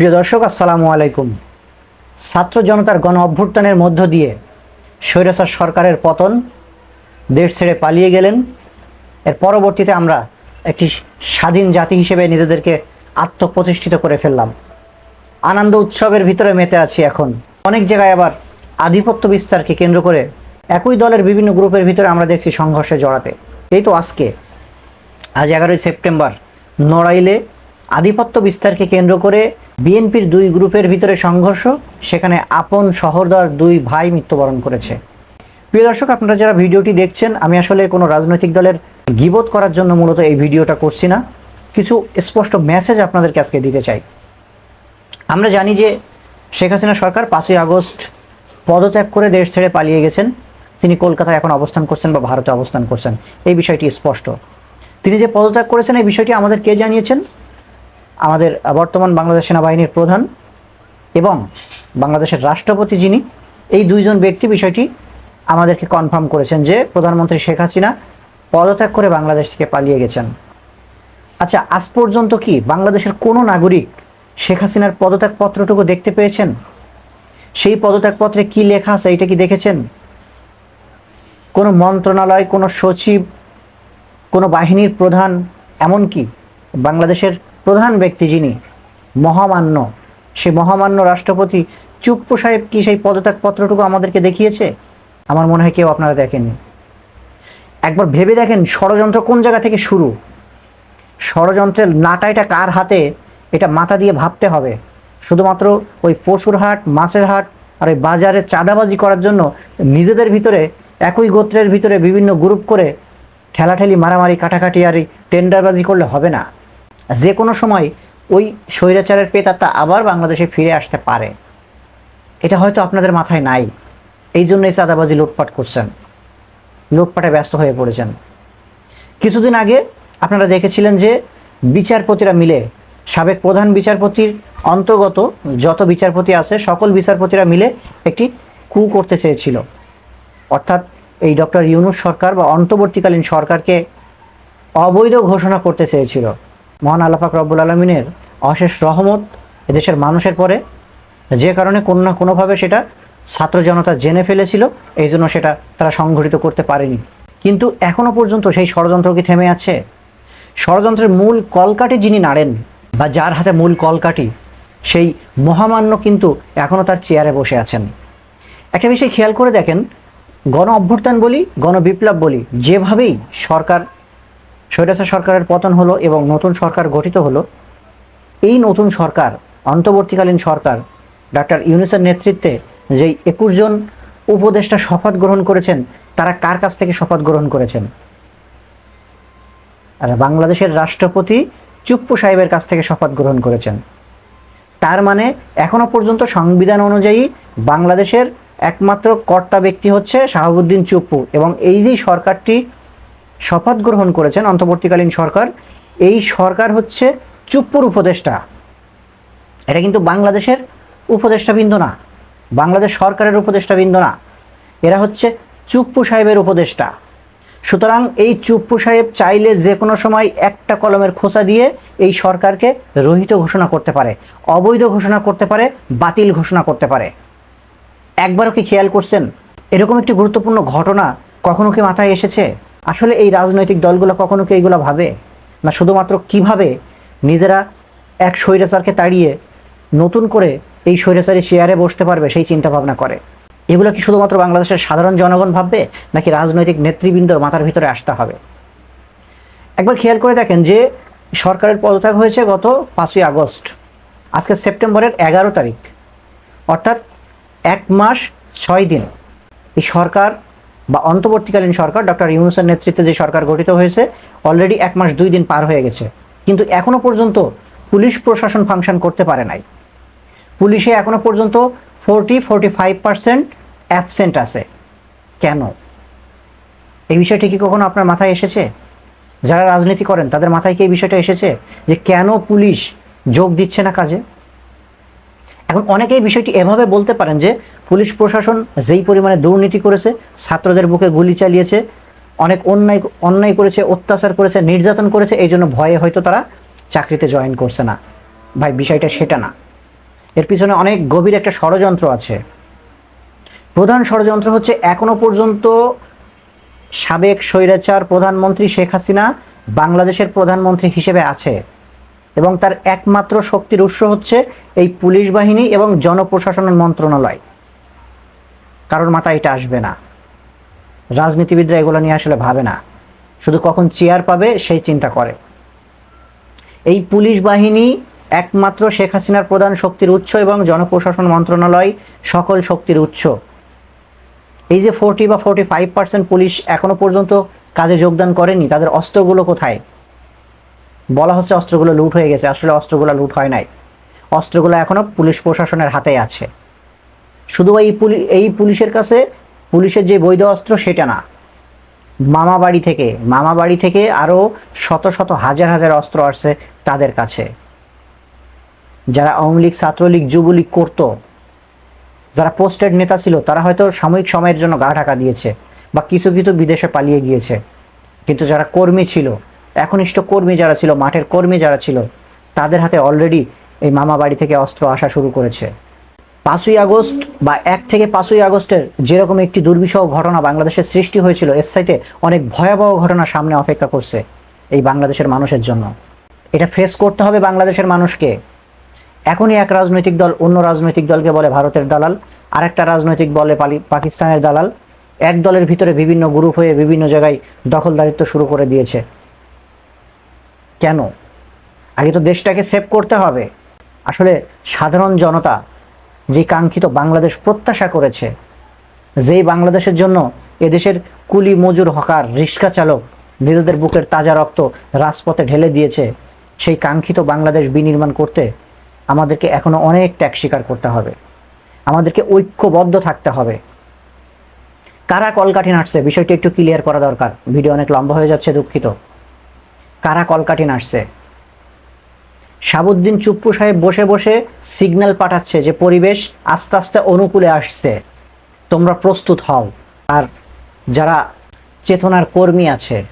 প্রিয় দর্শক, আসসালামু আলাইকুম। ছাত্র জনতার গণ অভ্যুত্থানের মধ্য দিয়ে স্বৈরাচার সরকারের পতন দেশ ছেড়ে পালিয়ে গেলেন। এর পরবর্তীতে আমরা একটি স্বাধীন জাতি হিসেবে নিজেদেরকে আত্মপ্রতিষ্ঠিত করে ফেললাম। আনন্দ উৎসবের ভিতরে মেতে আছি এখন। অনেক জায়গায় আবার আধিপত্য বিস্তারকে কেন্দ্র করে একই দলের বিভিন্ন গ্রুপের ভিতরে আমরা দেখছি সংঘর্ষে জড়াতে। এই তো আজকে, আজ এগারোই সেপ্টেম্বর, নড়াইলে আধিপত্য বিস্তারকে কেন্দ্র করে বিএনপির দুই গ্রুপের ভিতরে সংঘর্ষ, সেখানে আপন সহরদার দুই ভাই মৃত্যুবরণ করেছে। প্রিয় দর্শক, আপনারা যারা ভিডিওটি দেখছেন, আমি আসলে কোনো রাজনৈতিক দলের গিবোধ করার জন্য মূলত এই ভিডিওটা করছি না। কিছু স্পষ্ট মেসেজ আপনাদেরকে আজকে দিতে চাই। আমরা জানি যে শেখ হাসিনা সরকার পাঁচই আগস্ট পদত্যাগ করে দেশ ছেড়ে পালিয়ে গেছেন। তিনি কলকাতায় এখন অবস্থান করছেন বা ভারতে অবস্থান করছেন। এই বিষয়টি স্পষ্ট। তিনি যে পদত্যাগ করেছেন, এই বিষয়টি আমাদের কে জানিয়েছেন? আমাদের বর্তমান বাংলাদেশ সেনাবাহিনীর প্রধান এবং বাংলাদেশের রাষ্ট্রপতি যিনি, এই দুইজন ব্যক্তি বিষয়টি আমাদেরকে কনফার্ম করেছেন যে প্রধানমন্ত্রী শেখ হাসিনা পদত্যাগ করে বাংলাদেশ থেকে পালিয়ে গেছেন। আচ্ছা আজ পর্যন্ত কি বাংলাদেশের কোনো নাগরিক শেখ হাসিনার পদত্যাগ পত্রটুকু দেখতে পেয়েছেন? সেই পদত্যাগপত্রে কি লেখা আছে এটা কি দেখেছেন? কোনো মন্ত্রণালয়, কোনো সচিব, কোনো বাহিনীর প্রধান, এমনকি বাংলাদেশের প্রধান ব্যক্তি যিনি, মহামান্য সে মহামান্য রাষ্ট্রপতি চুপ্পু সাহেব কি সেই পদত্যাগ পত্রটুকু আমাদেরকে দেখিয়েছে? আমার মনে হয় কেউ আপনারা দেখেননি। একবার ভেবে দেখেন ষড়যন্ত্র কোন জায়গা থেকে শুরু? ষড়যন্ত্রের নাটাইটা কার হাতে, এটা মাথা দিয়ে ভাবতে হবে। শুধুমাত্র ওই পশুর হাট, মাছের হাট আর ওই বাজারে চাঁদাবাজি করার জন্য নিজেদের ভিতরে, একই গোত্রের ভিতরে বিভিন্ন গ্রুপ করে ঠেলাঠেলি, মারামারি, কাটাকাটি আর এই টেন্ডারবাজি করলে হবে না। যে কোনো সময় ওই স্বৈরাচারের পেতাত্তা আবার বাংলাদেশে ফিরে আসতে পারে। এটা হয়তো আপনাদের মাথায় নাই। এই জন্যই চাঁদাবাজি লুটপাট করছেন। লুটপাটে ব্যস্ত হয়ে পড়েছেন। কিছুদিন আগে আপনারা দেখেছিলেন যে বিচারপতিরা মিলে, সাবেক প্রধান বিচারপতির অন্তর্গত যত বিচারপতি আছে, সকল বিচারপতিরা মিলে একটি কু করতে চেয়েছিল। অর্থাৎ এই ডক্টর ইউনুস সরকার বা অন্তর্বর্তীকালীন সরকারকে অবৈধ ঘোষণা করতে চেয়েছিল। মহান আল্লাপাক রব্বুল আলমিনের অশেষ রহমত এদেশের মানুষের পরে, যে কারণে কোনো না কোনোভাবে সেটা ছাত্র জনতা জেনে ফেলেছিল এই জন্য সেটা তারা সংঘটিত করতে পারেনি। কিন্তু এখনও পর্যন্ত সেই ষড়যন্ত্র কি থেমে আছে? ষড়যন্ত্রের মূল কলকাঠি যিনি নাড়েন, বা যার হাতে মূল কলকাঠি, সেই মহামান্য কিন্তু এখনও তার চেয়ারে বসে আছেন। একটা বিষয় খেয়াল করে দেখেন, গণ অভ্যুত্থান বলি গণবিপ্লব বলি, যেভাবেই সরকার স্বৈরাচার সরকারের পতন হলো এবং নতুন সরকার গঠিত হলো। এই নতুন সরকার, অন্তর্বর্তীকালীন সরকার, ডাক্তার ইউনুসের নেতৃত্বে যেই একুশ জন উপদেষ্টা শপথ গ্রহণ করেছেন, তারা কার কাছ থেকে শপথ গ্রহণ করেছেন? আর বাংলাদেশের রাষ্ট্রপতি চুপ্পু সাহেবের কাছ থেকে শপথ গ্রহণ করেছেন। তার মানে এখনও পর্যন্ত সংবিধান অনুযায়ী বাংলাদেশের একমাত্র কর্তা ব্যক্তি হচ্ছে শাহাবুদ্দিন চুপ্পু এবং এই যে সরকারটি শপথ গ্রহণ করেছেন অন্তর্বর্তীকালীন সরকার। এই সরকার হচ্ছে চুপ্পুর উপদেষ্টা। এটা কিন্তু বাংলাদেশের উপদেষ্টাবৃন্দ না। বাংলাদেশ সরকারের উপদেষ্টাবৃন্দ না। এরা হচ্ছে চুপ্পু সাহেবের উপদেষ্টা। সুতরাং এই চুপ্পু সাহেব চাইলে যে কোনো সময় একটা কলমের খোসা দিয়ে এই সরকারকে রহিত ঘোষণা করতে পারে, অবৈধ ঘোষণা করতে পারে, বাতিল ঘোষণা করতে পারে। একবারও কি খেয়াল করছেন? এরকম একটি গুরুত্বপূর্ণ ঘটনা কখনো কি মাথায় এসেছে? আসলে এই রাজনৈতিক দলগুলো কখনো কি এইগুলো ভাবে? না শুধুমাত্র কীভাবে নিজেরা এক স্বৈরাচারকে তাড়িয়ে নতুন করে এই স্বৈরাচারী চেয়ারে বসতে পারবে সেই চিন্তা ভাবনা করে? এগুলো কি শুধুমাত্র বাংলাদেশের সাধারণ জনগণ ভাববে, নাকি রাজনৈতিক নেতৃবৃন্দর মাথার ভিতরে আসতে হবে? একবার খেয়াল করে দেখেন যে সরকারের পদত্যাগ হয়েছে গত পাঁচই আগস্ট। আজকে সেপ্টেম্বরের এগারো তারিখ। অর্থাৎ এক মাস ছয় দিন। এই সরকার বা অন্তর্বর্তীকালীন সরকার, ডক্টর ইউনুসের নেতৃত্বে যে সরকার গঠিত হয়েছে অলরেডি এক মাস দুই দিন পার হয়ে গেছে। কিন্তু এখনও পর্যন্ত পুলিশ প্রশাসন ফাংশন করতে পারে নাই। পুলিশে এখনও পর্যন্ত forty forty five percent absent আছে। কেন? এই বিষয়টি কি কখনো আপনার মাথায় এসেছে? যারা রাজনীতি করেন, তাদের মাথায় কি এই বিষয়টা এসেছে? যে কেন পুলিশ যোগ দিচ্ছে না কাজে? এখন অনেকেই বিষয়টি এভাবে বলতে পারেন যে পুলিশ প্রশাসন যেই পরিমাণে দুর্নীতি করেছে, ছাত্রদের বুকে গুলি চালিয়েছে, অনেক অন্যায় অন্যায় করেছে, অত্যাচার করেছে, নির্যাতন করেছে, এই জন্য ভয়ে হয়তো তারা চাকরিতে জয়েন করছে না। ভাই, বিষয়টা সেটা না। এর পিছনে অনেক গভীর একটা ষড়যন্ত্র আছে। প্রধান ষড়যন্ত্র হচ্ছে, এখনও পর্যন্ত সাবেক স্বৈরাচার প্রধানমন্ত্রী শেখ হাসিনা বাংলাদেশের প্রধানমন্ত্রী হিসেবে আছে এবং তার একমাত্র শক্তির উৎস হচ্ছে এই পুলিশ বাহিনী এবং জনপ্রশাসন মন্ত্রণালয়। কারোর মাথায় এটা আসবে না। রাজনীতিবিদরা এগুলো নিয়ে আসলে ভাবে না। শুধু কখন চেয়ার পাবে সেই চিন্তা করে। এই পুলিশ বাহিনী একমাত্র শেখ হাসিনার প্রধান শক্তির উৎস এবং জনপ্রশাসন মন্ত্রণালয় সকল শক্তির উৎস। এই যে ফোরটি বা ফোরটি ফাইভ পার্সেন্ট পুলিশ এখনও পর্যন্ত কাজে যোগদান করেনি, তাদের অস্ত্রগুলো কোথায়? বলা হচ্ছে অস্ত্রগুলো লুট হয়ে গেছে, আসলে অস্ত্রগুলো লুট হয় নাই। অস্ত্রগুলো এখনও পুলিশ প্রশাসনের হাতে আছে। শুধু এই পুলি, এই পুলিশের কাছে, পুলিশের যে বৈধ অস্ত্র সেটা না। মামা বাড়ি থেকে, মামা বাড়ি থেকে আরও শত শত হাজার হাজার অস্ত্র আসছে তাদের কাছে। যারা আওয়ামী লীগ, ছাত্রলীগ, যুবলীগ করতো, যারা পোস্টেড নেতা ছিল, তারা হয়তো সাময়িক সময়ের জন্য গা ঢাকা দিয়েছে বা কিছু কিছু বিদেশে পালিয়ে গিয়েছে। কিন্তু যারা কর্মী ছিল, একনিষ্ঠ কর্মী যারা ছিল, মাঠের কর্মী যারা ছিল, তাদের হাতে অলরেডি এই মামা বাড়ি থেকে অস্ত্র আসা শুরু করেছে। পাঁচই আগস্ট বা এক থেকে পাঁচই আগস্টের যেরকম একটি দুর্বিষহ ঘটনা বাংলাদেশের সৃষ্টি হয়েছিল, এর সাইতে অনেক ভয়াবহ ঘটনা সামনে অপেক্ষা করছে এই বাংলাদেশের মানুষের জন্য। এটা ফেস করতে হবে বাংলাদেশের মানুষকে। এখনই এক রাজনৈতিক দল অন্য রাজনৈতিক দলকে বলে ভারতের দালাল, আরেকটা রাজনৈতিক বলে পাকিস্তানের দালাল। এক দলের ভিতরে বিভিন্ন গ্রুপ হয়ে বিভিন্ন জায়গায় দখলদারিত্ব শুরু করে দিয়েছে। কেন? আগে তো দেশটাকে সেভ করতে হবে। আসলে সাধারণ জনতা যে কাঙ্ক্ষিত বাংলাদেশ প্রত্যাশা করেছে যেই বাংলাদেশের জন্য এদেশের কুলি মজুর হকার, রিক্সা চালক নিজেদের বুকের তাজা রক্ত রাজপথে ঢেলে দিয়েছে, সেই কাঙ্ক্ষিত বাংলাদেশ বিনির্মাণ করতে আমাদেরকে এখনও অনেক ত্যাগ স্বীকার করতে হবে। আমাদেরকে ঐক্যবদ্ধ থাকতে হবে। কারা কলকাঠি নাড়ছে? বিষয়টি একটু ক্লিয়ার করা দরকার। ভিডিও অনেক লম্বা হয়ে যাচ্ছে, দুঃখিত। কারা কলকাঠি নাড়ছে? শাহাবুদ্দিন চুপ্পু সাহেব বসে বসে সিগন্যাল পাঠাচ্ছে যে পরিবেশ আস্তে আস্তে অনুকূলে আসছে। তোমরা প্রস্তুত হও। আর যারা চেতনার কর্মী আছে,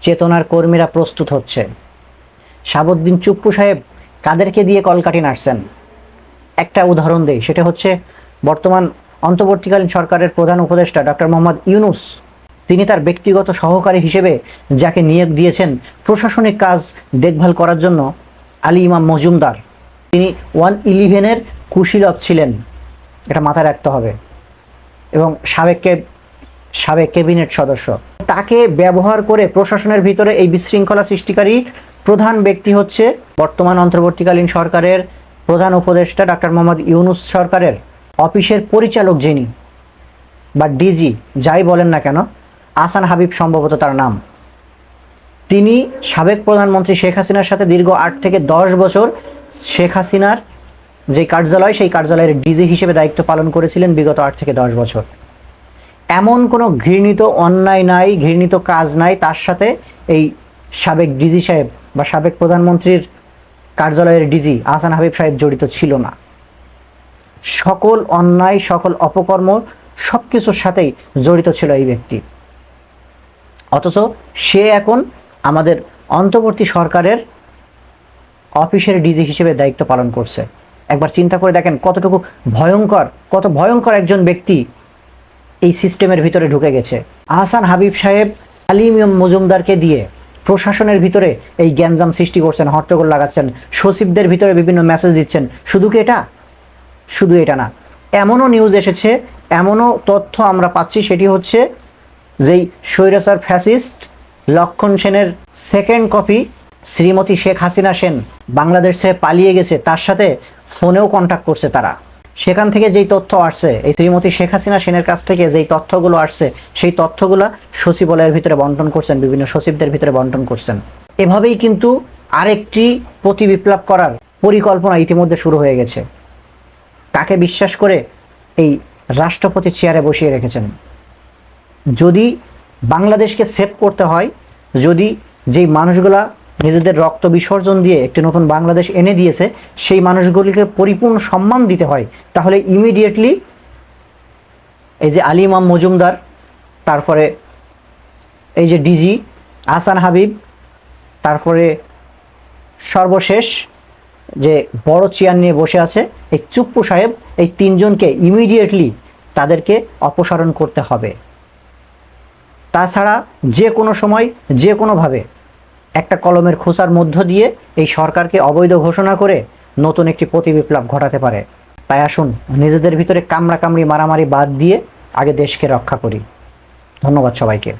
চেতনার কর্মীরা প্রস্তুত হচ্ছে। শাহাবুদ্দিন চুপ্পু সাহেব কাদেরকে দিয়ে কলকাঠি নাড়ছেন? একটা উদাহরণ দেই, সেটা হচ্ছে বর্তমান অন্তর্বর্তীকালীন সরকারের প্রধান উপদেষ্টা ডক্টর মোহাম্মদ ইউনুস তিনি তার ব্যক্তিগত সহকারী হিসেবে যাকে নিয়োগ দিয়েছেন প্রশাসনিক কাজ দেখভাল করার জন্য আলী ইমাম মজুমদার। তিনি ওয়ান ইলেভেনের কুশীলভ ছিলেন। এটা মাথায় রাখতে হবে। এবং সাবেক ক্যাব- সাবেক ক্যাবিনেট সদস্য। তাকে ব্যবহার করে প্রশাসনের ভিতরে এই বিশৃঙ্খলা সৃষ্টিকারী প্রধান ব্যক্তি হচ্ছে বর্তমান অন্তর্বর্তীকালীন সরকারের প্রধান উপদেষ্টা ডাক্তার মোহাম্মদ ইউনুস সরকারের অফিসের পরিচালক যিনি, বা ডিজি, যাই বলেন না কেন আসান হাবিব সম্ভবত তার নাম। তিনি সাবেক প্রধানমন্ত্রী শেখ হাসিনার সাথে দীর্ঘ আট থেকে দশ বছর শেখ হাসিনার যে কার্যালয়, সেই কার্যালয়ের ডিজি হিসেবে দায়িত্ব পালন করেছিলেন বিগত আট থেকে দশ বছর। এমন কোনো ঘৃণিত অন্যায় নাই, ঘৃণিত কাজ নাই তার সাথে এই সাবেক ডিজি সাহেব বা সাবেক প্রধানমন্ত্রীর কার্যালয়ের ডিজি আহসান হাবিব সাহেব জড়িত ছিল না। সকল অন্যায়, সকল অপকর্ম সব কিছুর সাথেই জড়িত ছিল এই ব্যক্তি। অথচ সে এখন আমাদের অন্তর্বর্তী সরকারের অফিসের ডিজি হিসেবে দায়িত্ব পালন করছে। একবার চিন্তা করে দেখেন কতটুকু ভয়ঙ্কর, কত ভয়ঙ্কর একজন ব্যক্তি এই সিস্টেমের ভিতরে ঢুকে গেছে। আহসান হাবিব সাহেব আলিম মজুমদারকে দিয়ে প্রশাসনের ভিতরে এই গ্যাঞ্জাম সৃষ্টি করছেন, হট্টগোল লাগাচ্ছেন, সচিবদের ভিতরে বিভিন্ন মেসেজ দিচ্ছেন। শুধু কি এটা? শুধু এটা না। এমনও নিউজ এসেছে, এমনও তথ্য আমরা পাচ্ছি, সেটি হচ্ছে যেই স্বৈরাচার ফ্যাসিস্ট লক্ষণ সেনের সেকেন্ড কপি শ্রীমতী শেখ হাসিনা সেন বাংলাদেশ পালিয়ে গেছে, তার সাথে ফোনেও কন্ট্যাক্ট করছে তারা। সেখান থেকে যেই তথ্য আসছে, এই শ্রীমতী শেখ হাসিনা সেনের কাছ থেকে যেই তথ্যগুলো আসছে, সেই তথ্যগুলো সচিবালয়ের ভিতরে বন্টন করছেন, বিভিন্ন সচিবদের ভিতরে বন্টন করছেন। এভাবেই কিন্তু আরেকটি প্রতি বিপ্লব করার পরিকল্পনা ইতিমধ্যে শুরু হয়ে গেছে। কাকে বিশ্বাস করে এই রাষ্ট্রপতি চেয়ারে বসিয়ে রেখেছেন। যদি বাংলাদেশকে সেভ করতে হয়, যদি যেই মানুষগুলা নিজেদের রক্ত বিসর্জন দিয়ে একটি নতুন বাংলাদেশ এনে দিয়েছে, সেই মানুষগুলিকে পরিপূর্ণ সম্মান দিতে হয়, তাহলে ইমিডিয়েটলি এই যে আলী ইমাম মজুমদার, তারপরে এই যে ডিজি আসান হাবিব, তারপরে সর্বশেষ যে বড় চেয়ার নিয়ে বসে আছে, এই চুপ্পু সাহেব, এই তিনজনকে ইমিডিয়েটলি তাদেরকে অপসারণ করতে হবে। তাছাড়া যে কোনো সময়, যে কোনোভাবে একটা কলমের খোসার মধ্য দিয়ে এই সরকারকে অবৈধ ঘোষণা করে নতুন একটি প্রতিবিপ্লব ঘটাতে পারে। তাই আসুন, নিজেদের ভিতরে কামড়াকামড়ি, মারামারি বাদ দিয়ে আগে দেশকে রক্ষা করি। ধন্যবাদ সবাইকে।